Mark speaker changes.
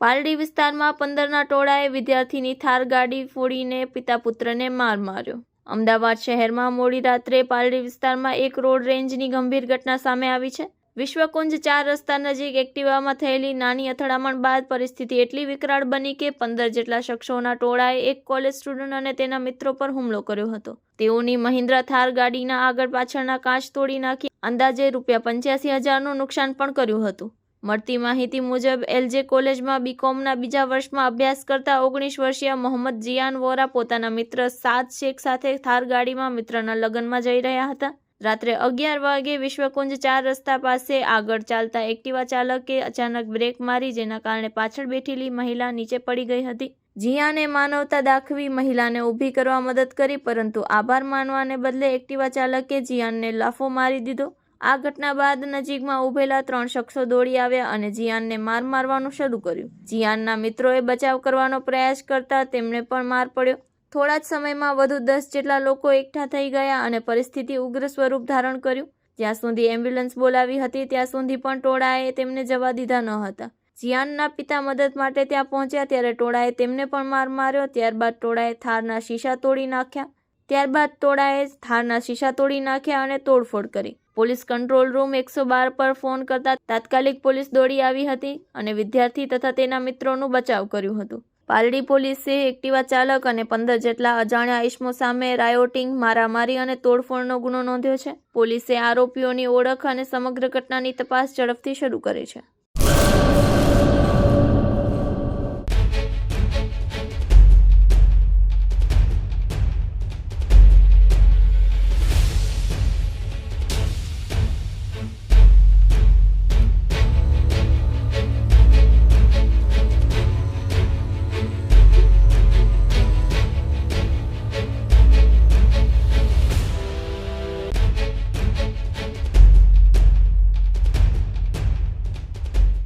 Speaker 1: પાલડી વિસ્તારમાં પંદરના ટોળાએ વિદ્યાર્થીની થાર ગાડી ફોડીને પિતા પુત્રને માર માર્યો. અમદાવાદ શહેરમાં મોડી રાત્રે પાલડી વિસ્તારમાં એક રોડ રેન્જની ગંભીર ઘટના સામે આવી છે. વિશ્વકુંજ ચાર રસ્તા નજીક એક્ટિવામાં થયેલી નાની અથડામણ બાદ પરિસ્થિતિ એટલી વિકરાળ બની કે પંદર જેટલા શખ્સોના ટોળાએ એક કોલેજ સ્ટુડન્ટ અને તેના મિત્રો પર હુમલો કર્યો હતો. તેઓની મહિન્દ્રા થાર ગાડીના આગળ પાછળના કાચ તોડી નાખી, અંદાજે રૂપિયા પંચ્યાસી હજારનું નુકસાન પણ કર્યું હતું. મળતી માહિતી મુજબ એલજે કોલેજમાં બીકોમના બીજા વર્ષમાં અભ્યાસ કરતા ઓગણીસ વર્ષીય મોહમ્મદ જિયાન વોરા પોતાના મિત્ર સાદ શેખ સાથે થાર ગાડીમાં મિત્રના લગ્નમાં જઈ રહ્યા હતા. રાત્રે અગિયાર વાગે વિશ્વકુંજ ચાર રસ્તા પાસે આગળ ચાલતા એક્ટિવા ચાલકે અચાનક બ્રેક મારી, જેના કારણે પાછળ બેઠેલી મહિલા નીચે પડી ગઈ હતી. જિયાને માનવતા દાખવી મહિલાને ઊભી કરવા મદદ કરી, પરંતુ આભાર માનવાને બદલે એક્ટિવા ચાલકે જિયાનને લાફો મારી દીધો. આ ઘટના બાદ નજીકમાં ઊભેલા ત્રણ શખ્સો દોડી આવ્યા અને જિયાનને માર મારવાનું શરૂ કર્યું. જિયાનના મિત્રોએ બચાવ કરવાનો પ્રયાસ કરતા તેમને પણ માર પડ્યો. થોડા જ સમયમાં વધુ દસ જેટલા લોકો એકઠા થઈ ગયા અને પરિસ્થિતિ ઉગ્ર સ્વરૂપ ધારણ કર્યું. જ્યાં સુધી એમ્બ્યુલન્સ બોલાવી હતી, ત્યાં સુધી પણ ટોળાએ તેમને જવા દીધા ન હતા. જિયાનના પિતા મદદ માટે ત્યાં પહોંચ્યા, ત્યારે ટોળાએ તેમને પણ માર માર્યો. ત્યારબાદ ટોળાએ થારના શીશા તોડી નાખ્યા. ત્યારબાદ ટોળાએ થારના શીશા તોડી નાખ્યા અને તોડફોડ કરી. પોલીસ કંટ્રોલ રૂમ એકસો બાર પર ફોન કરતા તાત્કાલિક પોલીસ દોડી આવી હતી અને વિદ્યાર્થી તથા તેના મિત્રોનું બચાવ કર્યું હતું. પાલડી પોલીસે એક્ટિવા ચાલક અને પંદર જેટલા અજાણ્યા ઇસમો સામે રાયોટિંગ, મારામારી અને તોડફોડનો ગુનો નોંધ્યો છે. પોલીસે આરોપીઓની ઓળખ અને સમગ્ર ઘટનાની તપાસ ઝડપથી શરૂ કરી છે.